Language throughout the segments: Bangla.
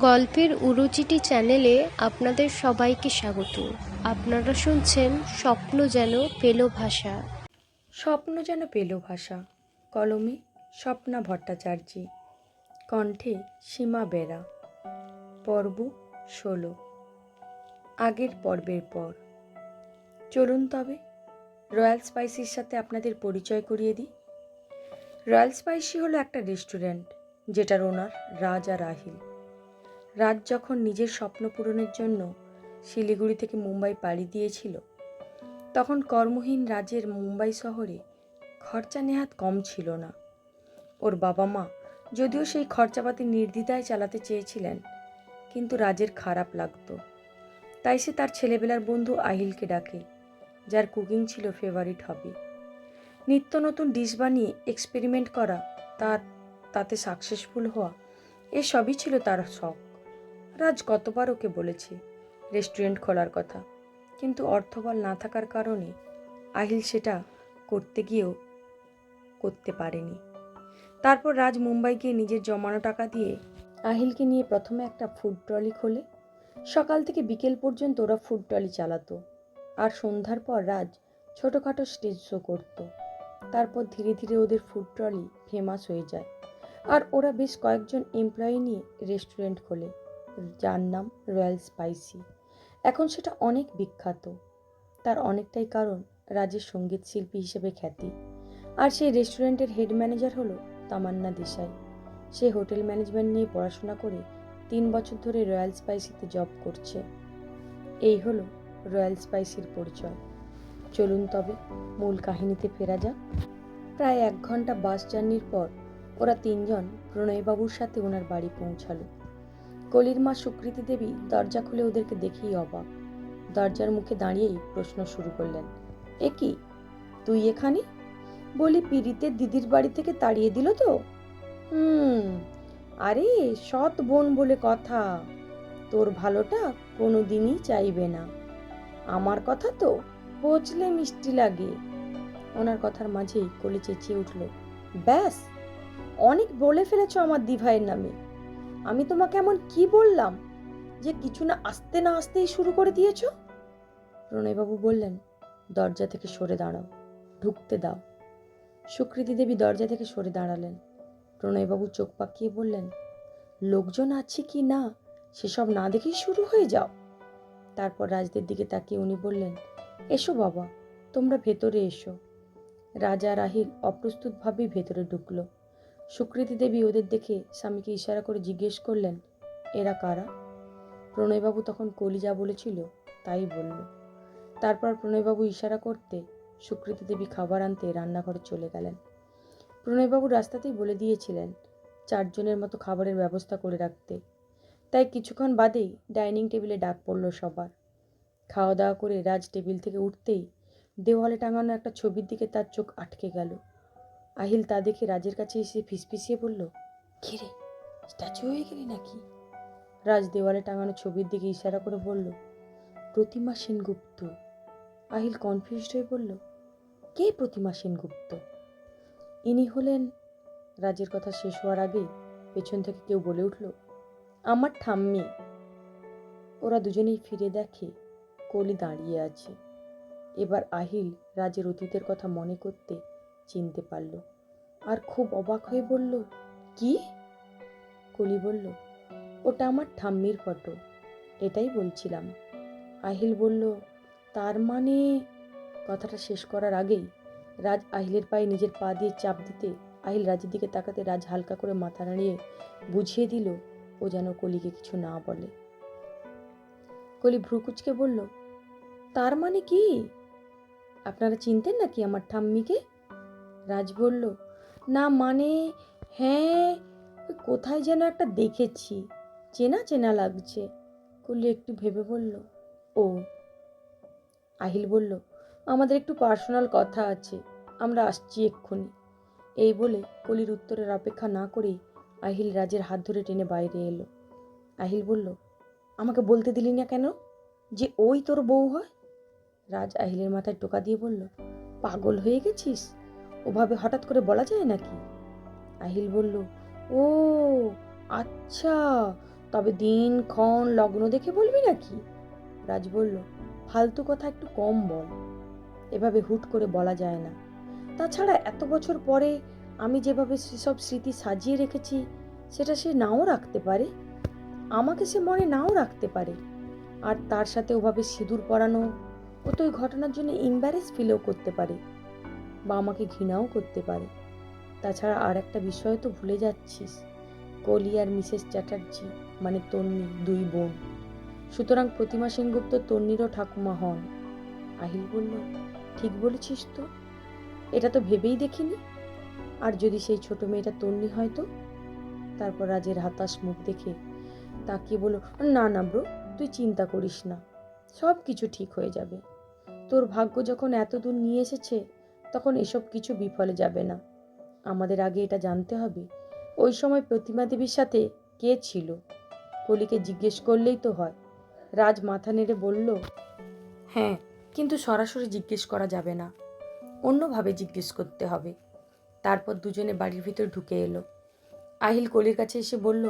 গল্পের উরুচিটি চ্যানেলে আপনাদের সবাইকে স্বাগত। আপনারা শুনছেন স্বপ্ন যেন পেল ভাষা। স্বপ্ন যেন পেল ভাষা। কলমে স্বপ্না ভট্টাচার্যী। কণ্ঠে সীমা বেরা। পর্ব ষোলো। আগের পর্বের পর। চলুন তবে রয়্যাল স্পাইসির সাথে আপনাদের পরিচয় করিয়ে দিই। রয়্যাল স্পাইসি হলো একটা রেস্টুরেন্ট, যেটার ওনার রাজা রাহিল। রাজ যখন নিজের স্বপ্ন পূরণের জন্য শিলিগুড়ি থেকে মুম্বাই পাড়ি দিয়েছিল, তখন কর্মহীন রাজের মুম্বাই শহরে খরচা নেহাত কম ছিল না। ওর বাবা মা যদিও সেই খরচাপাতি নির্দ্বিধায় চালাতে চেয়েছিলেন, কিন্তু রাজের খারাপ লাগতো। তাই সে তার ছেলেবেলার বন্ধু আহিলকে ডাকে, যার কুকিং ছিল ফেভারিট হবি নিত্য নতুন ডিশ বানিয়ে এক্সপেরিমেন্ট করা, তার তাতে সাকসেসফুল হওয়া এসবই ছিল তার শখ। রাজ কতবার ওকে বলেছে, রেস্টুরেন্ট খোলার কথা। কিন্তু অর্থবল না থাকার কারণে আহিল সেটা করতে গিয়েও করতে পারেনি। তারপর রাজ মুম্বাই গিয়ে নিজের জমানো টাকা দিয়ে আহিলকে নিয়ে প্রথমে একটা ফুড ট্রলি খোলে। সকাল থেকে বিকেল পর্যন্ত ওরা ফুড ট্রলি চালাতো। আর সন্ধ্যার পর রাজ ছোটোখাটো স্টেজ শো করত। তারপর ধীরে ধীরে ওদের ফুড ট্রলি ফেমাস হয়ে যায়। আর ওরা বেশ কয়েকজন এমপ্লয়ি নিয়ে রেস্টুরেন্ট খোলে। যার নাম রয়্যাল স্পাইসি। এখন সেটা অনেক বিখ্যাত। তার অনেকটাই কারণ রাজের সংগীত শিল্পী হিসেবে খ্যাতি। আর সেই রেস্টুরেন্টের হেড ম্যানেজার হলো তামান্না দেশাই। সে হোটেল ম্যানেজমেন্ট নিয়ে পড়াশোনা করে তিন বছর ধরে রয়্যাল স্পাইসিতে জব করছে। এই হলো রয়্যাল স্পাইসির পরিচয়। চলুন তবে মূল কাহিনীতে ফেরা যাক। প্রায় এক ঘণ্টা বাস জার্নির পর ওরা তিনজন প্রণয়বাবুর সাথে ওনার বাড়ি পৌঁছালো। কলির মা সুকৃতি দেবী দরজা খুলে ওদেরকে দেখেই অবাক। দরজার মুখে দাঁড়িয়েই প্রশ্ন শুরু করলেন, এ কি? তুই এখানে? বলি পিড়িতে দিদির বাড়ি থেকে তাড়িয়ে দিল তো? হুম, আরে সৎ বোন বলে কথা। তোর ভালোটা কোনো দিনই চাইবে না। আমার কথা তো পচলে মিষ্টি লাগে। ওনার কথার মাঝেই কলি চেঁচিয়ে উঠল, ব্যাস, অনেক বলে ফেলেছ আমার দিভাইয়ের নামে। আমি তোমাকে এমন কি বললাম যে কিছু না আসতে না আসতেই শুরু করে দিয়েছ? প্রণয়বাবু বললেন, দরজা থেকে সরে দাঁড়াও, ঢুকতে দাও। সুকৃতি দেবী দরজা থেকে সরে দাঁড়ালেন। প্রণয়বাবু চোখ পাকিয়ে বললেন, লোকজন আছে কি না? সেসব না দেখেই শুরু হয়ে যাও। তারপর রাজদের দিকে তাকিয়ে উনি বললেন, এসো বাবা, তোমরা ভেতরে এসো। রাজা রাহিল অপ্রস্তুতভাবেই ভেতরে ঢুকলো। সুকৃতি দেবী ওদের দেখে স্বামীকে ইশারা করে জিজ্ঞেস করলেন, এরা কারা? প্রণয়বাবু তখন কলি যা বলেছিল, তাই বলল। তারপর প্রণয়বাবু ইশারা করতে সুকৃতি দেবী খাবার আনতে রান্নাঘরে চলে গেলেন। প্রণয়বাবু রাস্তাতেই বলে দিয়েছিলেন, চারজনের মতো খাবারের ব্যবস্থা করে রাখতে। তাই কিছুক্ষণ বাদেই ডাইনিং টেবিলে ডাক পড়ল সবার। খাওয়া দাওয়া করে রাজ টেবিল থেকে উঠতেই দেওয়ালে টাঙানো একটা ছবির দিকে তার চোখ আটকে গেল। আহিল তা দেখে রাজের কাছে এসে ফিসফিসিয়ে বলল রে, স্ট্যাচু হয়ে গেলি নাকি? রাজ দেওয়ালে টাঙানো ছবির দিকে ইশারা করে বলল, প্রতিমা সেনগুপ্ত। আহিল কনফিউজড হয়ে বলল, কে প্রতিমা সেনগুপ্ত? ইনি হলেন, রাজের কথা শেষ হওয়ার আগে পেছন থেকে কেউ বলে উঠল, আমার ঠাম্মি। ওরা দুজনেই ফিরে দেখে কলি দাঁড়িয়ে আছে। এবার আহিল রাজের অতীতের কথা মনে করতে চিনতে পারল। আর খুব অবাক হয়ে বলল, কি? কলি বলল, ওটা আমার ঠাম্মির ফটো। এটাই বলছিলাম। আহিল বলল, তার মানে? কথাটা শেষ করার আগেই রাজ আহিলের পায়ে নিজের পা দিয়ে চাপ দিতে আহিল রাজের দিকে তাকাতে রাজ হালকা করে মাথা নাড়িয়ে বুঝিয়ে দিল, ও যেন কলিকে কিছু না বলে। কলি ভ্রুকুচকে বলল, তার মানে কি? আপনারা চিনতেন নাকি আমার ঠাম্মিকে? রাজ বলল, না মানে হ্যাঁ কোথায় যেন একটা দেখেছি। চেনা চেনা লাগছে। কলি একটু ভেবে বলল, ও। আহিল বলল, আমাদের একটু পার্সোনাল কথা আছে, আমরা আসছি এক্ষুনি। এই বলে কলির উত্তরের অপেক্ষা না করেই আহিল রাজের হাত ধরে টেনে বাইরে এলো। আহিল বলল, আমাকে বলতে দিলি না কেন যে ওই তোর বউ হয়? রাজ আহিলের মাথায় টোকা দিয়ে বলল, পাগল হয়ে গেছিস? ওভাবে হঠাৎ করে বলা যায় নাকি? আহিল বলল, ও আচ্ছা তবে দিন, ক্ষণ, লগ্ন দেখে বলবি নাকি? রাজ বলল, ফালতু কথা একটু কম বল। এভাবে হুট করে বলা যায় না। তাছাড়া এত বছর পরে আমি যেভাবে সেসব স্মৃতি সাজিয়ে রেখেছি, সেটা সে নাও রাখতে পারে? আমাকে সে মনে নাও রাখতে পারে। আর তার সাথে ওভাবে সিঁদুর পরানো, ও তো ওই ঘটনার জন্য ইম্বারেস ফিলও করতে পারে। বা আমাকে ঘৃণাও করতে পারে। তাছাড়া আর একটা বিষয় তো ভুলে যাচ্ছিস, কলি আর মিসেস চ্যাটার্জি মানে তন্নি, দুই বোন। সুতরাং প্রতিমা সেনগুপ্ত তন্নিরও ঠাকুমা হন। আহিল বলল, ঠিক বলেছিস তো। এটা তো ভেবেই দেখিনি। আর যদি সেই ছোট মেয়েটা তন্নি হয় তো? তারপর রাজের হাতাশ মুখ দেখে তাকিয়ে বলল, না না ব্রো, তুই চিন্তা করিস না। সব কিছু ঠিক হয়ে যাবে। তোর ভাগ্য যখন এতদূর নিয়ে এসেছে তখন এসব কিছু বিফলে যাবে না। আমাদের আগে এটা জানতে হবে। ওই সময় প্রতিমা দেবীর সাথে কে ছিল? কলিকে জিজ্ঞেস করলেই তো হয়। রাজ মাথা নেড়ে বলল হ্যাঁ কিন্তু সরাসরি জিজ্ঞেস করা যাবে না। অন্যভাবে জিজ্ঞেস করতে হবে। তারপর দুজনে বাড়ির ভিতর ঢুকে এলো। আহিল কলির কাছে এসে বলল,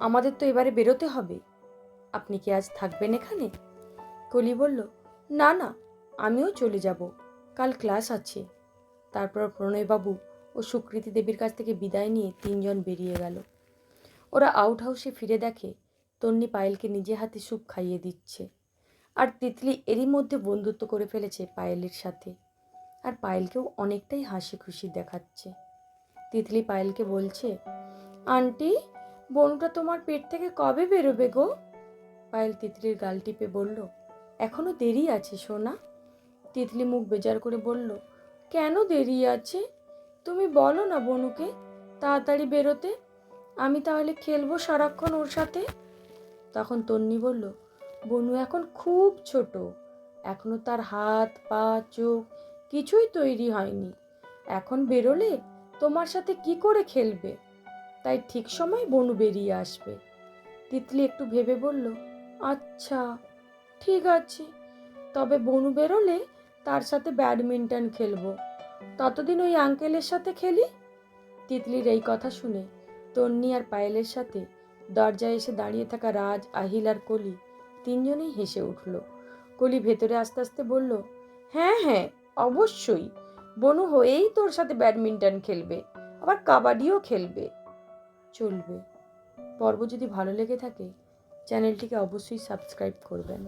আমাদের তো এবারে বেরোতে হবে। আপনি কি আজ থাকবেন এখানে? কলি বলল, না না, আমিও চলে যাব। কাল ক্লাস আছে। তারপর প্রণয়বাবু ও সুকৃতি দেবীর কাছ থেকে বিদায় নিয়ে তিনজন বেরিয়ে গেল। ওরা আউট হাউসে ফিরে দেখে তন্নি পায়েলকে নিজে হাতে স্যুপ খাইয়ে দিচ্ছে। আর তিতলি এরই মধ্যে বন্ধুত্ব করে ফেলেছে পায়েলের সাথে। আর পায়েলকেও অনেকটাই হাসি খুশি দেখাচ্ছে। তিতলি পায়েলকে বলছে, আন্টি, বনুটা তোমার পেট থেকে কবে বেরোবে গো? পায়েল তিতলির গাল টিপে বলল এখনও দেরি আছে, সোনা। তিতলি মুখ বেজার করে বলল, কেন দেরি আছে? তুমি বলো না বনুকে, তাড়াতাড়ি বেরোতে। আমি তাহলে খেলব সারাক্ষণ ওর সাথে? তখন তন্নি বলল, বনু এখন খুব ছোট। এখনও তার হাত, পা, চোখ কিছুই তৈরি হয়নি। এখন বেরোলে তোমার সাথে কি করে খেলবে? তাই ঠিক সময় বনু বেরিয়ে আসবে। তিতলি একটু ভেবে বলল আচ্ছা ঠিক আছে। তবে বনু বেরোলে তার সাথে ব্যাডমিন্টন খেলব। ততদিন ওই আঙ্কেলের সাথে খেলি? তিতলির এই কথা শুনে তন্নি আর পায়েলের সাথে দরজায় এসে দাঁড়িয়ে থাকা রাজ, আহিল আর কলি তিনজনেই হেসে উঠল। কলি ভেতরে আস্তে আস্তে বলল হ্যাঁ হ্যাঁ অবশ্যই। বনু, হয়েই তোর সাথে ব্যাডমিন্টন খেলবে, আবার কাবাডিও খেলবে। চলবে। পর্ব যদি ভালো লেগে থাকে, চ্যানেলটিকে অবশ্যই সাবস্ক্রাইব করবেন।